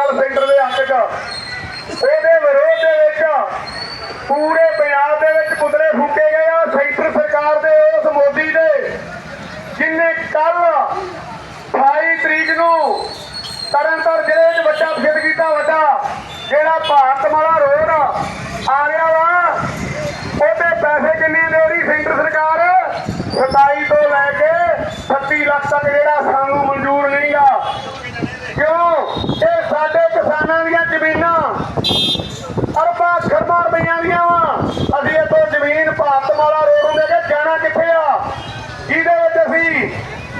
ਗੱਲ ਸੈਂਟਰ ਦੇ ਹੱਕ 'ਚ। ਉਹਦੇ ਵਿਰੋਧ ਦੇ ਵਿੱਚ ਪੂਰੇ ਪੰਜਾਬ ਦੇ ਵਿੱਚ ਪੁਤਲੇ ਫੂਕੇ ਗਏ ਆ ਸੈਂਟਰ ਸਰਕਾਰ ਦੇ, ਉਸ ਮੋਦੀ ਦੇ, ਜਿਨੇ ਕੱਲ 28 ਤਰੀਕ ਨੂੰ ਤਰਨਤਾਰਨ ਜ਼ਿਲ੍ਹੇ 'ਚ ਵੱਡਾ ਫਿੱਟ ਕੀਤਾ ਵੱਡਾ, ਜਿਹੜਾ ਭਾਰਤ ਮਾਲਾ ਰੋਡ ਆ ਰਿਹਾ ਵਾ ਉਹਦੇ ਪੈਸੇ ਕਿੰਨੇ ਦੇ ਰਹੀ ਸੈਂਟਰ ਸਰਕਾਰ 27 ਤੋਂ ਲੈ ਕੇ 36 ਲੱਖ ਤੱਕ ਜਿਹੜਾ ਸਾਨੂੰ ਮਨਜ਼ੂਰ ਨਹੀਂਗਾ ਕਿਉਂ ਇਹ ਸਾਡੇ ਕਿਸਾਨਾਂ ਦੀਆਂ ਜ਼ਮੀਨਾਂ ਅਰਬਾਂ ਖਰਬਾਂ ਰੁਪਈਆਂ ਦੀਆਂ ਵਾ ਅਸੀਂ ਇੱਥੋਂ ਜ਼ਮੀਨ ਭਾਰਤ ਮਾਲਾ ਰੋਡ ਨੂੰ ਲੈ ਕੇ ਜਾਣਾ ਕਿੱਥੇ ਆ ਜਿਹਦੇ ਵਿੱਚ ਅਸੀਂ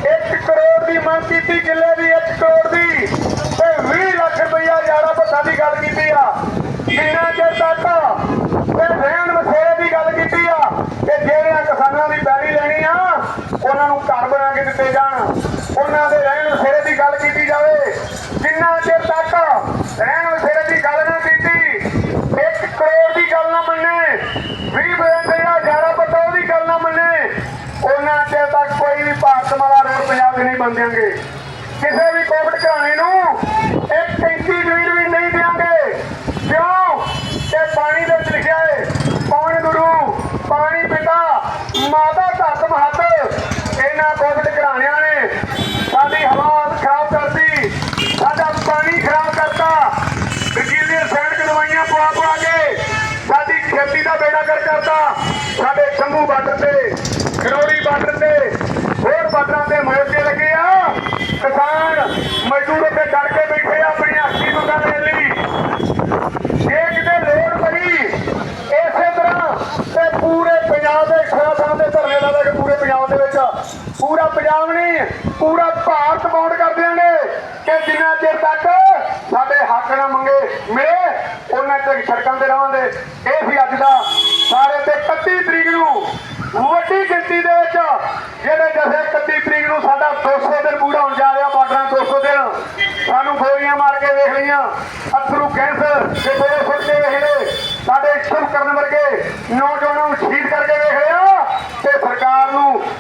1 ਕਰੋੜ ਦੀ ਮੰਗ ਕੀਤੀ ਕਿੱਲੇ ਦੀ 1 ਕਰੋੜ ਦੀ ਤੇ 20 ਲੱਖ ਰੁਪਇਆ ਜਾੜਾ ਭੱਤਾ ਦੀ ਗੱਲ ਕੀਤੀ ਆ। ਜਿੰਨਾ ਚਿਰ ਤੱਕ ਤੇ ਰਹਿਣ ਬਸੇਰੇ ਦੀ ਗੱਲ ਕੀਤੀ ਆ ਕਿ ਜਿਹੜਿਆਂ ਕਿਸਾਨਾਂ ਦੀ ਪੈਲੀ ਲੈਣੀ ਆ, ਉਹਨਾਂ ਨੂੰ ਘਰ ਬਣਾ ਕੇ ਦਿੱਤੇ ਜਾਣ। ਉਹਨਾਂ ਦੇ ਰਹਿਣ ਬਸੇਰੇ ਦੀ ਗੱਲ ਕੀਤੀ ਜਾਵੇ ਜਿੰਨਾ ਚਿਰ ਤੱਕ ਰਹਿਣ ਬਸੇਰੇ ਦੀ ਗੱਲ ਨਾ ਕੀਤੀ 1 ਕਰੋੜ ਦੀ ਗੱਲ ਨਾ ਮੰਨੇ 20 ਬੇਨ ਜਿਹੜਾ ਜਾੜਾ ਪੱਤਾ ਉਹਦੀ ਗੱਲ ਨਾ ਮੰਨੇ ਉਹਨਾਂ ਚਿਰ ਤੱਕ ਕੋਈ ਵੀ ਭਾਰਤ ਮਾਲਾ ਰੋਡ ਪੰਜਾਬ 'ਚ ਨਹੀਂ ਬਣਦੀਆਂਗੇ ਕਿਸੇ ਵੀ ਕੋਵਿਡ ਘਰਾਣੇ ਨੂੰ ਇੱਕ ਟੈਂਕੀ ਜ਼ਮੀਨ ਵੀ ਨਹੀਂ ਦਿਆਂਗੇ ਕਿਉਂ ਕਿ ਪਾਣੀ ਦੇ ਵਿੱਚ ਲਿਖਿਆ ਹੈ ਪੌਣ ਗੁਰੂ ਪਾਣੀ ਪਿਤਾ ਮਾਤਾ ਧਰਤ ਮਹੱਤ ਇਹਨਾਂ ਕੋਵਿਡ ਘਰਾਣਿਆਂ ਨੇ ਸਾਡੀ ਹਵਾ ਖਰਾਬ ਕਰਤੀ ਸਾਡਾ ਪਾਣੀ ਖਰਾਬ ਕਰਤਾ ਵਕੀਲੇ ਸੈਨਿਕ ਦਵਾਈਆਂ ਪਵਾ ਪਵਾ ਕੇ ਸਾਡੀ ਖੇਤੀ ਦਾ ਬੇੜਾ ਕਰ ਕਰਤਾ ਸਾਡੇ ਸ਼ੰਭੂ ਬਾਰਡਰ ਤੇ ਖਰੋੜੀ ਬਾਰਡਰ ਤੇ ਹੋਰ ਬਾਰਡਰਾਂ ਤੇ ਮੋਰਚੇ ਲੱਗੇ ਆ ਕਿਸਾਨ ਮਜ਼ਦੂਰ ਉੱਤੇ ਡਰ ਕੇ ਬੈਠੇ ਆ ਆਪਣੀ ਅੱਖੀ ਨੂੰ ਗੱਲ ਲੈਣ ਲਈ ਜੇ ਕਿਤੇ ਲੋੜ ਪਈ ਇਸੇ ਤਰ੍ਹਾਂ ਤੇ ਪੂਰੇ ਪੰਜਾਬ ਦੇ ਖਾਸਾਂ ਦੇ ਧਰਨੇ ਲਾ ਕੇ ਪੂਰੇ ਪੰਜਾਬ ਦੇ ਵਿੱਚ ਪੂਰਾ ਪੰਜਾਬ ਨਹੀਂ, ਪੂਰਾ ਭਾਰਤ ਬੌਂਡ ਕਰ ਦਿਆਂਗੇ ਕਿ ਜਿੰਨਾ ਚਿਰ ਤੱਕ ਸਾਡੇ ਹੱਕ ਨਾ ਮੰਗੇ ਮਿਲੇ, ਉਹਨਾਂ ਤੱਕ ਸੜਕਾਂ ਤੇ ਰਵਾਂਗੇ। ਇਹ ਸੀ ਅੱਜ ਦਾ ਸਾਰੇ ਤੇ 31 ਤਰੀਕ ਨੂੰ ਵੱਡੀ ਗਿਣਤੀ ਦੇ ਵਿੱਚ ਜਿਹੜੇ ਜਥੇ 31 ਤਰੀਕ ਨੂੰ ਸਾਡਾ 200 ਦਿਨ ਪੂਰਾ ਹੋਣ ਜਾ ਰਿਹਾ ਬਾਰਡਰਾਂ 200 ਦਿਨ। ਸਾਨੂੰ ਗੋਲੀਆਂ ਮਾਰ ਕੇ ਵੇਖ ਲਈਆਂ। ਅਥਰੂ ਕੈਂਸਰ ਤੇ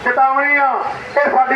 ਚੇਤਾਵਨੀ ਆ ਕਿ ਸਾਡੀ